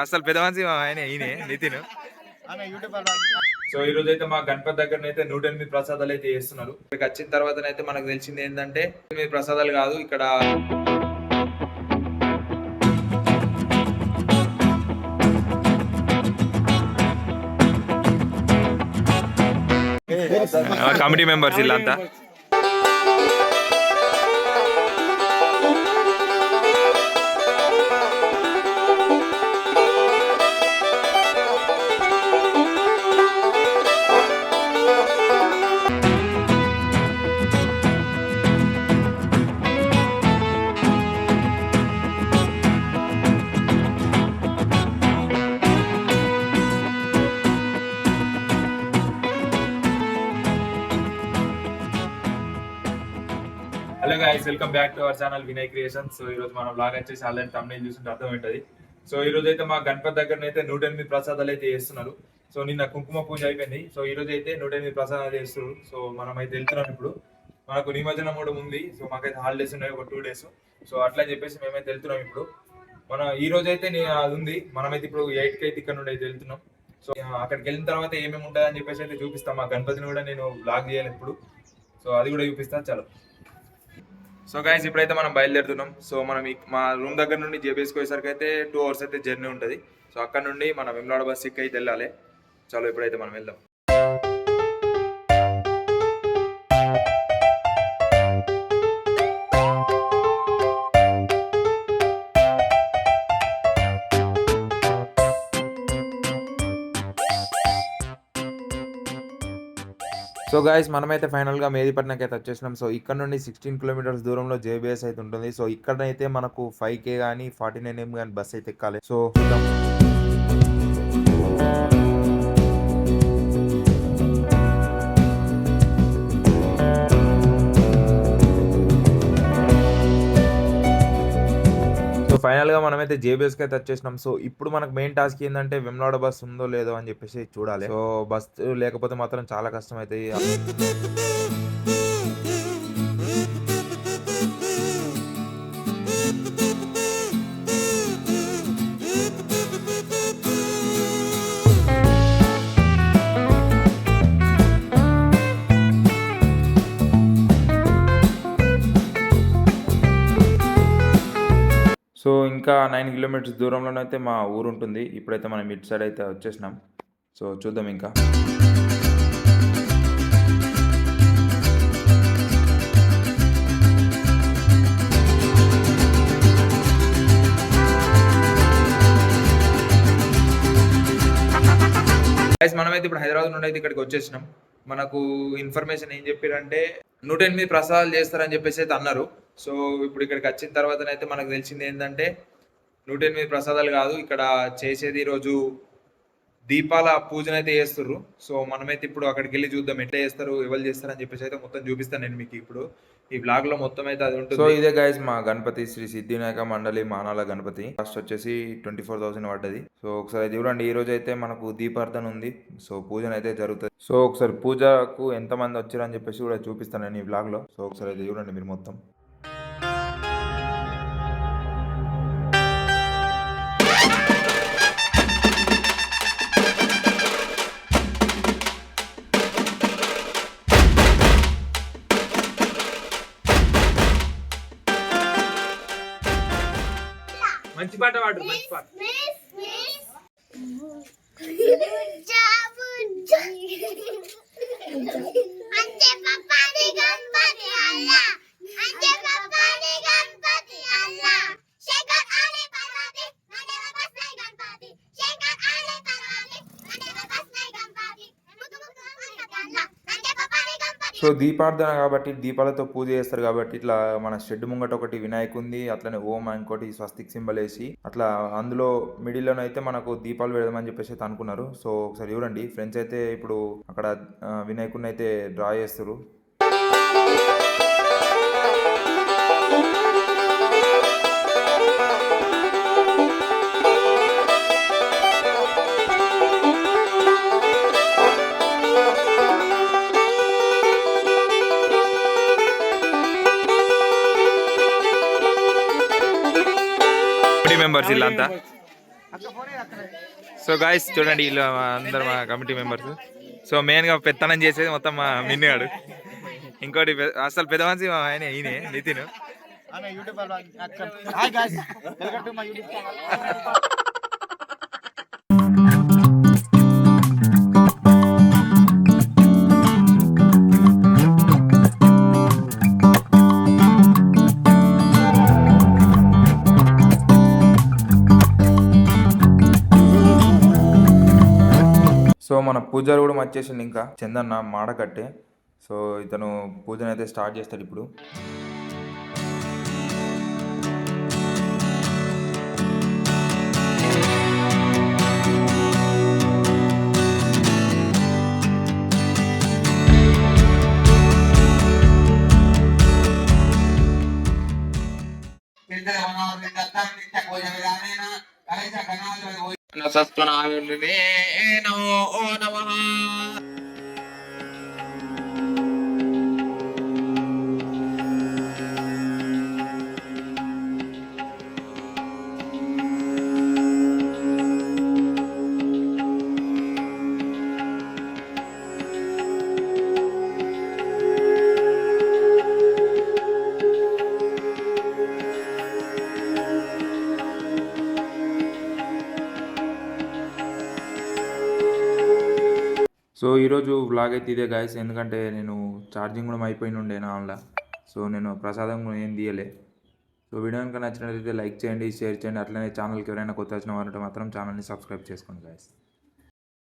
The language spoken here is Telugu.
అసలు పెద్ద మనిషి ఆయన ఈయనే నితిన్ సో ఈ రోజు అయితే మా గణపతి దగ్గర అయితే నూట ఎనిమిది ప్రసాదాలు అయితే చేస్తున్నారు ఇక్కడికి వచ్చిన తర్వాత అయితే మనకు తెలిసింది ఏంటంటే ఎనిమిది ప్రసాదాలు కాదు ఇక్కడ కమిటీ మెంబర్స్ ఇల్లంతా hello guys welcome back to our channel Vinay creation so ఈ రోజు మనం బ్లాగ్ వచ్చేసి ఆన్లైన్ తమిళ చూస్తుంటే అర్థం ఏంటది సో ఈ రోజు అయితే మా గణపతి దగ్గర అయితే నూట ఎనిమిది ప్రసాదాలు అయితే చేస్తున్నారు. సో నిన్న కుంకుమ పూజ అయిపోయింది. సో ఈ రోజు అయితే నూట ఎనిమిది ప్రసాదాలు చేస్తున్నారు. సో మనం అయితే వెళ్తున్నాం ఇప్పుడు. మనకు నిమజ్జనం కూడా ఉంది. సో మాకైతే హాలిడేస్ ఉన్నాయి ఒక టూ డేస్ సో అట్లా చెప్పేసి మేమైతే వెళ్తున్నాం ఇప్పుడు. మన ఈ రోజు అయితే అది ఉంది. మనమైతే ఇప్పుడు ఎయిట్కి అయితే ఇక్కడ నుండి అయితే వెళ్తున్నాం. సో అక్కడికి వెళ్ళిన తర్వాత ఏమేమి ఉంటుంది అని చెప్పేసి అయితే చూపిస్తాం. మా గణపతిని కూడా నేను బ్లాగ్ చేయాలి ఇప్పుడు. సో అది కూడా చూపిస్తాను చాలా. సో గైస్ ఇప్పుడైతే మనం బయలుదేరుతున్నాం. సో మనం మా రూమ్ దగ్గర నుండి జేబీఎస్కి వచ్చేసరికి అయితే టూ అవర్స్ అయితే జర్నీ ఉంటుంది. సో అక్కడ నుండి మనం వెమ్లాడ బస్ ఎక్కి అయితే వెళ్ళాలి. చలో ఇప్పుడైతే మనం వెళ్దాం. సో గాయస్ మనమైతే ఫైనల్గా మేదిపట్నంకి అయితే వచ్చేసినాం. సో ఇక్కడ నుండి సిక్స్టీన్ కిలోమీటర్స్ దూరంలో జేబీఎస్ అయితే ఉంటుంది. సో ఇక్కడైతే మనకు ఫైవ్ కే కానీ ఫార్టీ నైన్ ఎం కానీ బస్ అయితే ఎక్కాలి. సో ఫైనల్గా మనమైతే జేబీఎస్కి అయితే వచ్చేసినాం సో ఇప్పుడు మనకు మెయిన్ టాస్క్ ఏంటంటే వెమ్లాడ బస్ ఉందో లేదో అని చెప్పేసి చూడాలి. సో బస్ లేకపోతే మాత్రం చాలా కష్టం అవుతుంది సో ఇంకా నైన్ కిలోమీటర్స్ దూరంలోనైతే మా ఊరు ఉంటుంది ఇప్పుడైతే మనం ఇటు సైడ్ అయితే వచ్చేసినాం. సో చూద్దాం ఇంకా. గైస్ మనమైతే ఇప్పుడు హైదరాబాద్ నుండి అయితే ఇక్కడికి వచ్చేసినాం. మనకు ఇన్ఫర్మేషన్ ఏం చెప్పారంటే నూట ఎనిమిది ప్రసాదాలు చేస్తారని చెప్పేసి అయితే అన్నారు. సో ఇప్పుడు ఇక్కడికి వచ్చిన తర్వాతనైతే మనకు తెలిసింది ఏంటంటే నూట ఎనిమిది ప్రసాదాలు కాదు ఇక్కడ చేసేది ఈరోజు దీపాల పూజన అయితే చేస్తారు సో మనమైతే ఇప్పుడు అక్కడికి వెళ్ళి చూద్దాం ఎట్లా చేస్తారు ఎవరు చేస్తారు అని చెప్పేసి అయితే మొత్తం చూపిస్తాను నేను మీకు ఇప్పుడు. ఈ బ్లాగ్లో మొత్తం అయితే అది ఉంటుంది. సో ఇదే గైస్ మా గణపతి శ్రీ సిద్ధివినాయక మండలి మానాల గణపతి. కాస్ట్ వచ్చేసి ట్వంటీ ఫోర్ థౌసండ్ పడ్డది సో ఒకసారి చూడండి ఈ రోజు అయితే మనకు దీపార్థన ఉంది. సో పూజన అయితే జరుగుతుంది. సో ఒకసారి పూజకు ఎంత మంది వచ్చారని చెప్పేసి కూడా చూపిస్తాను నేను ఈ బ్లాగ్లో సో ఒకసారి అయితే చూడండి మీరు మొత్తం. మంచి పాట పాడు మంచి పాట. సో దీపార్థన కాబట్టి దీపాలతో పూజ చేస్తారు కాబట్టి ఇట్లా మన షెడ్ ముంగట ఒకటి వినాయకు ఉంది అట్లనే ఓం ఇంకోటి స్వస్తిక్ సింబల్ వేసి అట్లా అందులో మిడిల్లోనైతే అయితే మనకు దీపాలు పెడదామని చెప్పేసి అయితే అనుకున్నారు. సో ఒకసారి చూడండి ఫ్రెండ్స్ అయితే ఇప్పుడు అక్కడ ఆ, వినాయకుడిని అయితే డ్రా చేస్తారు మెంబర్స్ ఫోన్ సో గాయస్ చూడండి వీళ్ళు అందరు మా కమిటీ మెంబర్స్ సో మెయిన్గా పెత్తనం చేసేది మొత్తం మా మిన్నిగాడు ఇంకోటి అసలు పెద్ద మనిషి మా ఆయన ఈయనే నితిన్. యూట్యూబ్ సో మన పూజారి కూడా వచ్చేసింది ఇంకా. చందన్న మాడకట్టే సో ఇతను పూజను అయితే స్టార్ట్ చేస్తాడు ఇప్పుడు. సత్వనామినే నమో నమ. సో ఈరోజు వ్లాగ్ అయితే ఇదే గాయస్ ఎందుకంటే నేను ఛార్జింగ్ కూడా అయిపోయిన ఉండే నా సో నేను ప్రసాదం కూడా ఏం తీయలే. సో వీడియో కనుక నచ్చినట్లయితే లైక్ చేయండి షేర్ చేయండి. అట్లనే ఛానల్కి ఎవరైనా కొత్త వచ్చిన వారంటే మాత్రం ఛానల్ని సబ్స్క్రైబ్ చేసుకోండి గాయస్